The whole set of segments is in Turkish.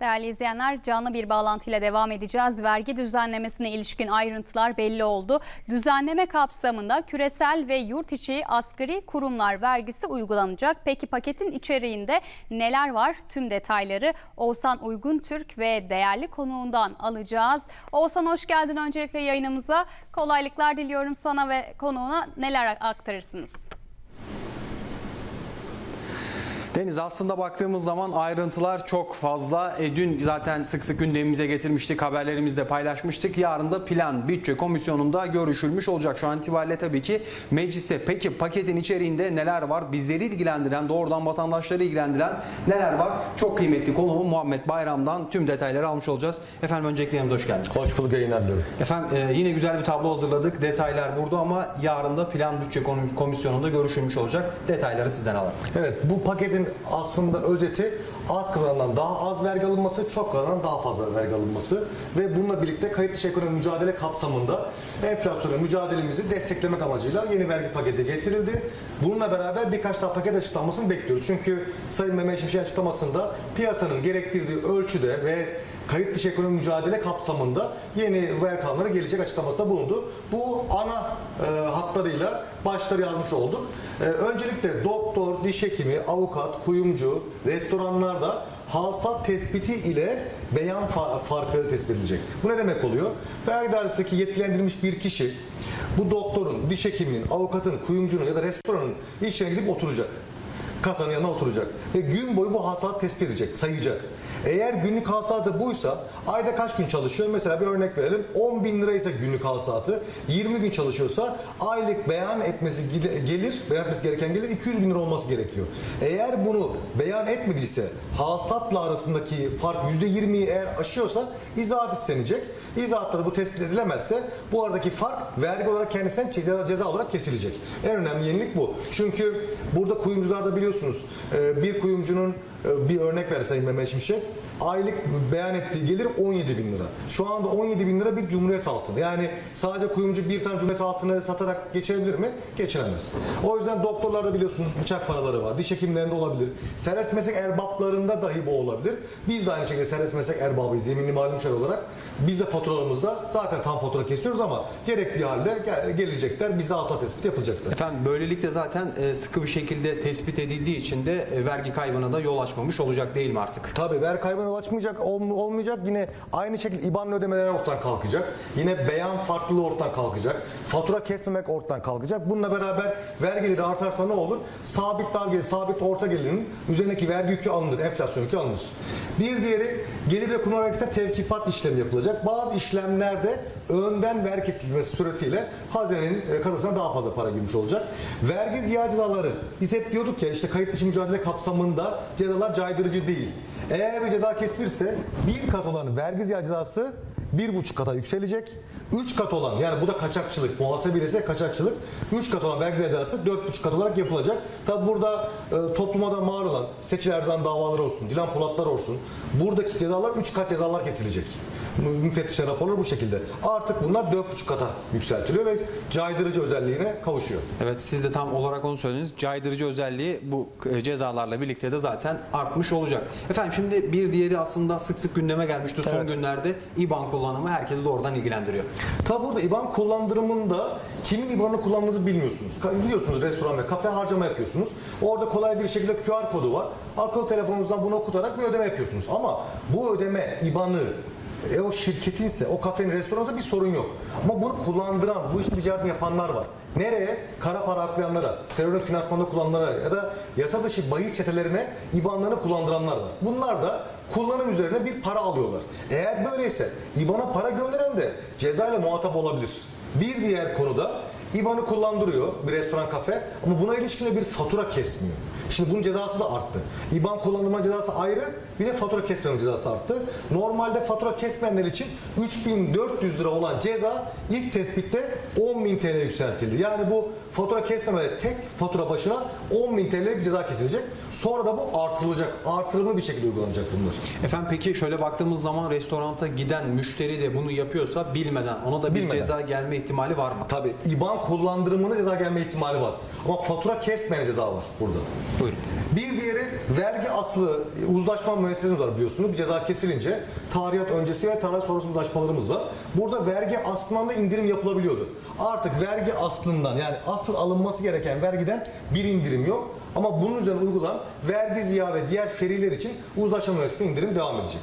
Değerli izleyenler canlı bir bağlantıyla devam edeceğiz. Vergi düzenlemesine ilişkin ayrıntılar belli oldu. Düzenleme kapsamında küresel ve yurt içi asgari kurumlar vergisi uygulanacak. Peki paketin içeriğinde neler var? Tüm detayları Oğuzhan Uygun Türk ve değerli konuğundan alacağız. Oğuzhan hoş geldin öncelikle yayınımıza. Kolaylıklar diliyorum sana ve konuğuna neler aktarırsınız? Deniz aslında baktığımız zaman ayrıntılar çok fazla. E, dün zaten sık sık gündemimize getirmiştik, haberlerimizde paylaşmıştık. Yarın da plan bütçe komisyonunda görüşülmüş olacak. Şu an itibariyle tabii ki mecliste. Peki paketin içeriğinde neler var? Bizleri ilgilendiren, doğrudan vatandaşları ilgilendiren neler var? Çok kıymetli konuğum Muhammed Bayram'dan tüm detayları almış olacağız. Efendim öncelikle yanımıza hoş geldiniz. Hoş bulduk yayınlar diliyorum. Efendim e, yine güzel bir tablo hazırladık. Detaylar burada ama yarın da plan bütçe komisyonunda görüşülmüş olacak. Detayları sizden alalım. Evet bu paketin aslında özeti az kazanan daha az vergi alınması, çok kazanan daha fazla vergi alınması ve bununla birlikte kayıt dışı ekonomi mücadele kapsamında enflasyonla mücadelemizi desteklemek amacıyla yeni vergi paketi getirildi. Bununla beraber birkaç daha paket açıklanmasını bekliyoruz. Çünkü Sayın Mehmet Şimşek'in açıklamasında piyasanın gerektirdiği ölçüde ve kayıt dışı ekonomi mücadele kapsamında yeni vergi kanunları gelecek açıklamasında bulundu. Bu ana e, hatlarıyla başları yazmış olduk. E, öncelikle doktor, diş hekimi, avukat, kuyumcu, restoranlarda hasat tespiti ile beyan fa- farkı tespit edilecek. Bu ne demek oluyor? Vergi dairesindeki yetkilendirilmiş bir kişi bu doktorun, diş hekiminin, avukatın, kuyumcunun ya da restoranın iş yerine gidip oturacak kasanın yanına oturacak ve gün boyu bu hasılat tespit edecek, sayacak. Eğer günlük hasılatı buysa ayda kaç gün çalışıyor? Mesela bir örnek verelim. 10 bin liraysa günlük hasılatı, 20 gün çalışıyorsa aylık beyan etmesi gelir, beyan etmesi gereken gelir 200 bin lira olması gerekiyor. Eğer bunu beyan etmediyse hasatla arasındaki fark %20'yi eğer aşıyorsa izahat istenecek. İzahatta da bu tespit edilemezse bu aradaki fark vergi olarak kendisinden ceza, ceza olarak kesilecek. En önemli yenilik bu. Çünkü burada kuyumcularda biliyorsunuz e, bir kuyumcunun bir örnek ver Sayın Mehmet Şimşek. Aylık beyan ettiği gelir 17 bin lira. Şu anda 17 bin lira bir cumhuriyet altını. Yani sadece kuyumcu bir tane cumhuriyet altını satarak geçirebilir mi? Geçiremez. O yüzden doktorlarda biliyorsunuz bıçak paraları var. Diş hekimlerinde olabilir. Serbest meslek erbaplarında dahi bu olabilir. Biz de aynı şekilde serbest meslek erbabıyız. Yeminli malum olarak. Biz de faturalarımızda zaten tam fatura kesiyoruz ama gerektiği halde gel- gelecekler. Bizde asla tespit yapılacaktır. Efendim böylelikle zaten e, sıkı bir şekilde tespit edildiği için de e, vergi kaybına da yol açmamış olacak değil mi artık? Tabii ver kaybına yol açmayacak, ol- olmayacak. Yine aynı şekilde IBAN ödemeleri ortadan kalkacak. Yine beyan farklılığı ortadan kalkacak. Fatura kesmemek ortadan kalkacak. Bununla beraber vergileri artarsa ne olur? Sabit dar gelir, sabit orta gelirin üzerindeki vergi yükü alınır, enflasyon yükü alınır. Bir diğeri gelir ve kurum vergisine tevkifat işlemi yapılacak. Bazı işlemlerde önden vergi kesilmesi suretiyle hazinenin e, kasasına daha fazla para girmiş olacak. Vergi ziyaret. Biz hep diyorduk ya işte kayıt dışı mücadele kapsamında cezalar caydırıcı değil. Eğer bir ceza kesilirse bir kat olan vergi cezası bir buçuk kata yükselecek. Üç kat olan yani bu da kaçakçılık, muhasebe ise kaçakçılık. Üç kat olan vergi cezası dört buçuk kat olarak yapılacak. Tabi burada e, topluma da mal olan Seçil Erzan davaları olsun, Dilan Polatlar olsun. Buradaki cezalar üç kat cezalar kesilecek. Müfettişler raporları bu şekilde. Artık bunlar dört buçuk kata yükseltiliyor ve caydırıcı özelliğine kavuşuyor. Evet siz de tam olarak onu söylediniz. Caydırıcı özelliği bu e, cezalarla birlikte de zaten artmış olacak. Efendim şimdi bir diğeri aslında sık sık gündeme gelmişti son Evet. günlerde. İBAN kullanımı herkesi doğrudan ilgilendiriyor. Tabi burada IBAN kullandırımında kimin IBAN'ını kullandığınızı bilmiyorsunuz. Gidiyorsunuz restoran ve kafe harcama yapıyorsunuz. Orada kolay bir şekilde QR kodu var. Akıllı telefonunuzdan bunu okutarak bir ödeme yapıyorsunuz. Ama bu ödeme IBAN'ı e, o şirketinse, o kafenin, restoransa bir sorun yok. Ama bunu kullandıran, bu işin ticaretini yapanlar var. Nereye? Kara para aklayanlara, terörün finansmanında kullananlara ya da yasa dışı bahis çetelerine IBAN'larını kullandıranlar var. Bunlar da kullanım üzerine bir para alıyorlar. Eğer böyleyse IBAN'a para gönderen de cezayla muhatap olabilir. Bir diğer konuda IBAN'ı kullandırıyor bir restoran kafe ama buna ilişkin bir fatura kesmiyor. Şimdi bunun cezası da arttı. IBAN kullandırma cezası ayrı bir de fatura kesmeme cezası arttı. Normalde fatura kesmeyenler için 3400 lira olan ceza ilk tespitte 10.000 TL yükseltildi. Yani bu fatura kesmemede tek fatura başına 10.000 TL bir ceza kesilecek. Sonra da bu artırılacak. Artırımlı bir şekilde uygulanacak bunlar. Efendim peki şöyle baktığımız zaman restoranta giden müşteri de bunu yapıyorsa bilmeden ona da bir Bilmeden. ceza gelme ihtimali var mı? Tabii IBAN kullandırımına ceza gelme ihtimali var. Ama fatura kesmeyene ceza var burada. Buyurun. Bir diğeri vergi aslı uzlaşma müessesemiz var biliyorsunuz. Bir ceza kesilince tarihat öncesi ve tarihat sonrası uzlaşmalarımız var. Burada vergi aslından da indirim yapılabiliyordu. Artık vergi aslından yani asıl alınması gereken vergiden bir indirim yok. Ama bunun üzerine uygulanan vergi ziya ve diğer feriler için uzlaşma müessesesi indirim devam edecek.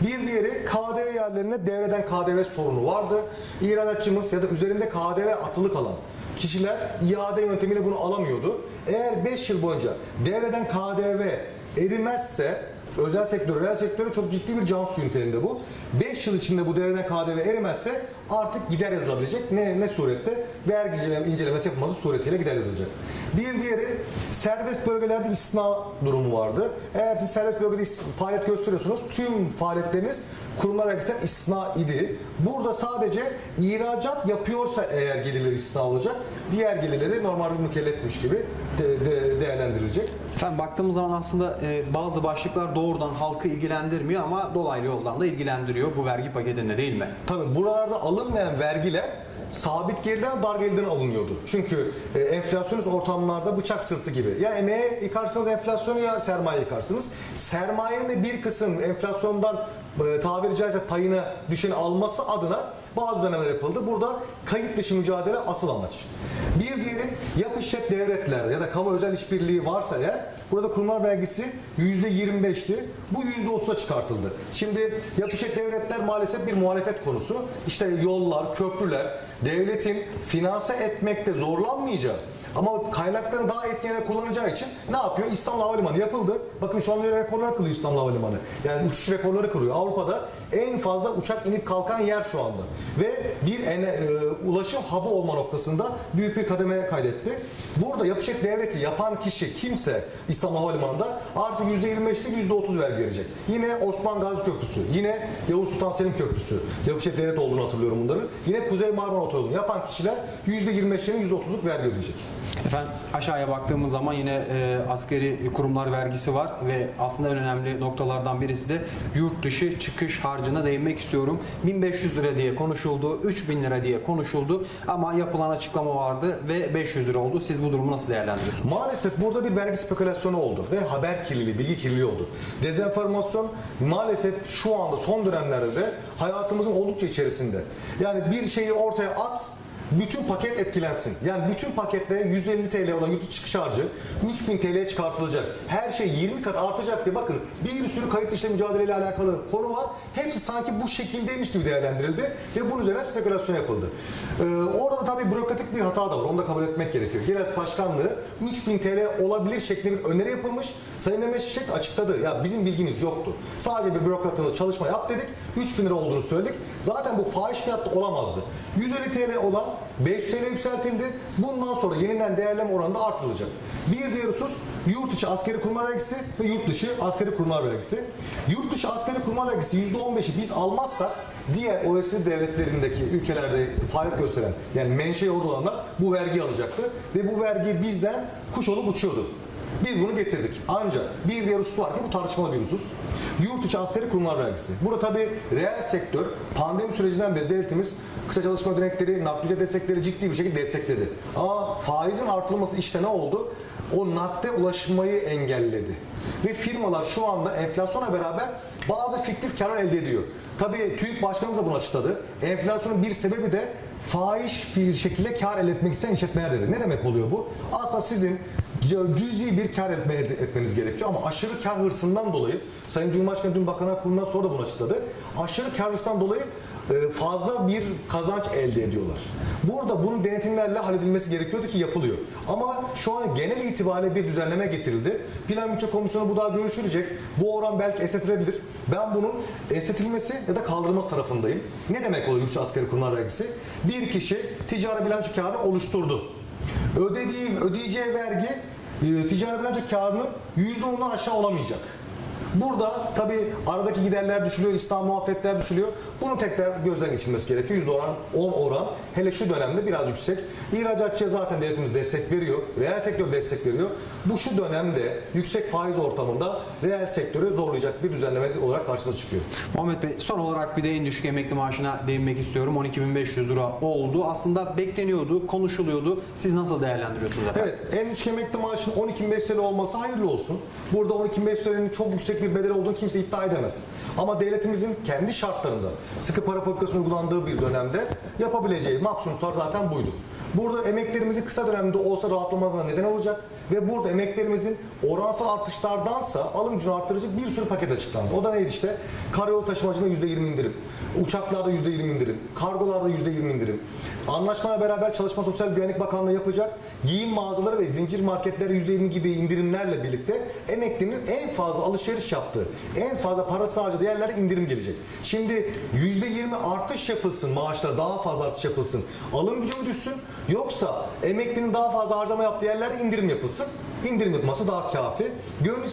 Bir diğeri KDV yerlerine devreden KDV sorunu vardı. İhracatçımız ya da üzerinde KDV atılı kalan kişiler iade yöntemiyle bunu alamıyordu. Eğer 5 yıl boyunca devreden KDV erimezse özel sektör, reel sektörü çok ciddi bir can suyu niteliğinde bu. 5 yıl içinde bu devreden KDV erimezse artık gider yazılabilecek. Ne, ne surette? Vergi incelemesi yapılması suretiyle gider yazılacak. Bir diğeri serbest bölgelerde istisna durumu vardı. Eğer siz serbest bölgede faaliyet gösteriyorsunuz tüm faaliyetleriniz kurumlar vergisinden istisna idi. Burada sadece ihracat yapıyorsa eğer gelirleri istisna olacak. Diğer gelirleri normal bir mükellefmiş gibi de- de- değerlendirilecek. Efendim baktığımız zaman aslında e, bazı başlıklar doğrudan halkı ilgilendirmiyor ama dolaylı yoldan da ilgilendiriyor bu vergi paketinde değil mi? Tabii buralarda alınmayan vergiler sabit gelirden dar gelirden alınıyordu. Çünkü e, enflasyonist ortamlarda bıçak sırtı gibi. Ya emeğe yıkarsınız enflasyonu ya sermaye yıkarsınız. Sermayenin de bir kısım enflasyondan tabiri caizse payına düşeni alması adına bazı düzenlemeler yapıldı. Burada kayıt dışı mücadele asıl amaç. Bir diğeri yap işlet devletlerde ya da kamu özel işbirliği varsa eğer burada kurumlar vergisi %25'ti. Bu %30'a çıkartıldı. Şimdi yap devletler maalesef bir muhalefet konusu. İşte yollar, köprüler, devletin finanse etmekte zorlanmayacağı ama kaynaklarını daha etkin yere kullanacağı için ne yapıyor? İstanbul Havalimanı yapıldı. Bakın şu an rekorlar kırıyor İstanbul Havalimanı. Yani uçuş rekorları kırıyor. Avrupa'da en fazla uçak inip kalkan yer şu anda. Ve bir ene, e, ulaşım hub'ı olma noktasında büyük bir kademe kaydetti. Burada yapışık devleti yapan kişi kimse İstanbul Havalimanı'nda artık %25 değil %30 vergi verecek. Yine Osman Gazi Köprüsü, yine Yavuz Sultan Selim Köprüsü. Yapışık devlet olduğunu hatırlıyorum bunların. Yine Kuzey Marmara Otoyolu'nu yapan kişiler %25'lerin %30'luk vergi ödeyecek. Efendim aşağıya baktığımız zaman yine e, askeri kurumlar vergisi var ve aslında en önemli noktalardan birisi de yurt dışı çıkış harcına değinmek istiyorum. 1500 lira diye konuşuldu, 3000 lira diye konuşuldu ama yapılan açıklama vardı ve 500 lira oldu. Siz bu durumu nasıl değerlendiriyorsunuz? Maalesef burada bir vergi spekülasyonu oldu ve haber kirliliği, bilgi kirliliği oldu. Dezenformasyon maalesef şu anda son dönemlerde de hayatımızın oldukça içerisinde. Yani bir şeyi ortaya at, bütün paket etkilensin. Yani bütün paketle 150 TL olan yurt çıkış harcı 3000 TL'ye çıkartılacak. Her şey 20 kat artacak diye bakın bir sürü kayıt dışı mücadeleyle alakalı konu var. Hepsi sanki bu şekildeymiş gibi değerlendirildi ve bunun üzerine spekülasyon yapıldı. Ee, orada da tabii bürokratik bir hata da var. Onu da kabul etmek gerekiyor. Genel Başkanlığı 3000 TL olabilir şeklinde bir öneri yapılmış. Sayın Mehmet Şimşek açıkladı. Ya bizim bilgimiz yoktu. Sadece bir bürokratımız çalışma yap dedik. 3000 lira olduğunu söyledik. Zaten bu fahiş fiyatta olamazdı. 150 TL olan 500 TL yükseltildi. Bundan sonra yeniden değerleme oranı da artırılacak. Bir diğer husus yurt içi askeri kurumlar vergisi ve yurt dışı askeri kurumlar vergisi. Yurt dışı askeri kurumlar vergisi %15'i biz almazsak diğer OECD devletlerindeki ülkelerde faaliyet gösteren yani menşe orada olanlar bu vergiyi alacaktı ve bu vergi bizden kuş olup uçuyordu. Biz bunu getirdik. Ancak bir diğer husus var ki bu tartışmalı bir husus. Yurt içi askeri kurumlar vergisi. Burada tabii reel sektör pandemi sürecinden beri devletimiz kısa çalışma ödenekleri, nakliye ücret destekleri ciddi bir şekilde destekledi. Ama faizin artırılması işte ne oldu? O nakde ulaşmayı engelledi. Ve firmalar şu anda enflasyona beraber bazı fiktif karlar elde ediyor. Tabii TÜİK Başkanımız da bunu açıkladı. Enflasyonun bir sebebi de fahiş bir şekilde kar elde etmek isteyen işletmeler dedi. Ne demek oluyor bu? Aslında sizin cüzi bir kar etme, etmeniz gerekiyor ama aşırı kar hırsından dolayı Sayın Cumhurbaşkanı dün Bakanlar Kurulu'ndan sonra da bunu açıkladı. Aşırı kar hırsından dolayı fazla bir kazanç elde ediyorlar. Burada bunun denetimlerle halledilmesi gerekiyordu ki yapılıyor. Ama şu an genel itibariyle bir düzenleme getirildi. Plan Bütçe Komisyonu bu daha görüşülecek. Bu oran belki esnetilebilir. Ben bunun esnetilmesi ya da kaldırılması tarafındayım. Ne demek oluyor yurt askeri kurumlar vergisi? Bir kişi ticari bilanço kağıdını oluşturdu. Ödediği, ödeyeceği vergi e, ticari bilanço kağıdının %10'dan aşağı olamayacak. Burada tabii aradaki giderler düşülüyor, İslam muafiyetler düşülüyor. Bunu tekrar gözden geçirmesi gerekiyor. Yüzde oran, 10 oran hele şu dönemde biraz yüksek. İhracatçıya zaten devletimiz destek veriyor. Reel sektör destek veriyor. Bu şu dönemde yüksek faiz ortamında reel sektörü zorlayacak bir düzenleme olarak karşımıza çıkıyor. Muhammed Bey son olarak bir de en düşük emekli maaşına değinmek istiyorum. 12.500 lira oldu. Aslında bekleniyordu, konuşuluyordu. Siz nasıl değerlendiriyorsunuz efendim? Evet, en düşük emekli maaşının 12.500 TL olması hayırlı olsun. Burada 12.500 TL'nin çok yüksek bir bedel olduğunu kimse iddia edemez. Ama devletimizin kendi şartlarında sıkı para politikasının uygulandığı bir dönemde yapabileceği maksimum tutar zaten buydu. Burada emeklerimizin kısa dönemde olsa rahatlamasına neden olacak ve burada emeklerimizin oransal artışlardansa alım gücünü arttırıcı bir sürü paket açıklandı. O da neydi işte? Karayolu taşımacılığında %20 indirim, uçaklarda %20 indirim, kargolarda %20 indirim. Anlaşmaya beraber Çalışma Sosyal Güvenlik Bakanlığı yapacak giyim mağazaları ve zincir marketlere %20 gibi indirimlerle birlikte emeklinin en fazla alışveriş yaptığı, en fazla parası harcadığı yerlere indirim gelecek. Şimdi %20 artış yapılsın, maaşlara daha fazla artış yapılsın, alım gücü düşsün yoksa emeklinin daha fazla harcama yaptığı yerlerde indirim yapılsın. İndirim yapılması daha kafi. Gönül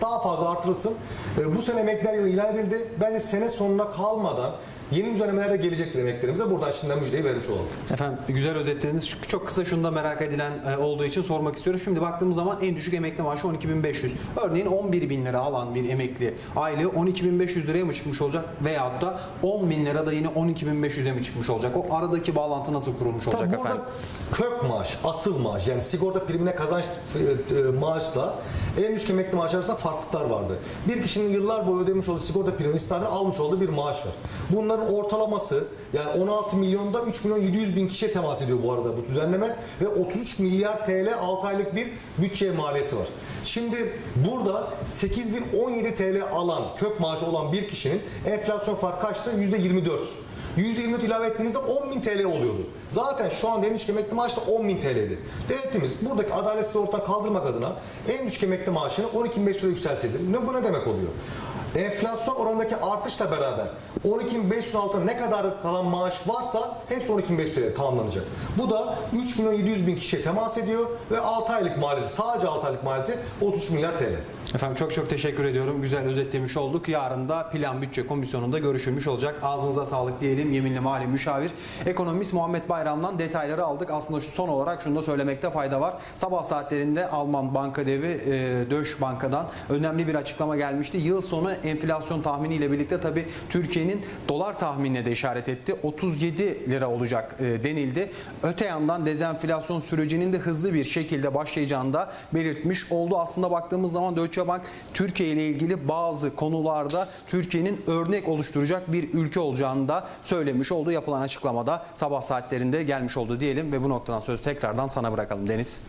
daha fazla artırılsın. Ee, Bu sene emekliler yılı ilan edildi. Bence sene sonuna kalmadan yeni düzenlemeler de gelecektir emeklerimize. Buradan şimdiden müjdeyi vermiş olalım. Efendim güzel özetlediniz. Çok kısa şunu da merak edilen e, olduğu için sormak istiyorum. Şimdi baktığımız zaman en düşük emekli maaşı 12.500. Örneğin 11.000 lira alan bir emekli aylığı 12.500 liraya mı çıkmış olacak? Veyahut da 10.000 lira da yine 12.500'e mi çıkmış olacak? O aradaki bağlantı nasıl kurulmuş olacak Tabii burada efendim? kök maaş, asıl maaş yani sigorta primine kazanç e, e, maaşla en düşük emekli maaş arasında farklılıklar vardı. Bir kişinin yıllar boyu ödemiş olduğu sigorta primi istihdamda almış olduğu bir maaş var. Bunların ortalaması yani 16 milyonda 3 milyon 700 bin kişiye temas ediyor bu arada bu düzenleme ve 33 milyar TL 6 aylık bir bütçe maliyeti var. Şimdi burada 8017 TL alan kök maaşı olan bir kişinin enflasyon farkı kaçtı? %24. %24 ilave ettiğinizde 10.000 TL oluyordu. Zaten şu an en düşük emekli maaşı da 10.000 TL'di. Devletimiz buradaki adaletsizliği ortadan kaldırmak adına en düşük emekli maaşını 12.500 lira yükseltildi. Ne, bu ne demek oluyor? Enflasyon oranındaki artışla beraber 12.500 altında ne kadar kalan maaş varsa hepsi 12.500 liraya tamamlanacak. Bu da 3 milyon 700 bin kişiye temas ediyor ve 6 aylık maliyeti, sadece 6 aylık maliyeti 33 milyar TL. Efendim çok çok teşekkür ediyorum. Güzel özetlemiş olduk. Yarın da Plan Bütçe Komisyonu'nda görüşülmüş olacak. Ağzınıza sağlık diyelim. Yeminli Mali Müşavir. Ekonomist Muhammed Bayram'dan detayları aldık. Aslında şu son olarak şunu da söylemekte fayda var. Sabah saatlerinde Alman banka devi e, Döş Banka'dan önemli bir açıklama gelmişti. Yıl sonu enflasyon tahminiyle birlikte tabii Türkiye'nin dolar tahminine de işaret etti. 37 lira olacak e, denildi. Öte yandan dezenflasyon sürecinin de hızlı bir şekilde başlayacağını da belirtmiş oldu. Aslında baktığımız zaman Deutsche Bank Türkiye ile ilgili bazı konularda Türkiye'nin örnek oluşturacak bir ülke olacağını da söylemiş oldu. Yapılan açıklamada sabah saatlerinde gelmiş oldu diyelim ve bu noktadan söz tekrardan sana bırakalım Deniz.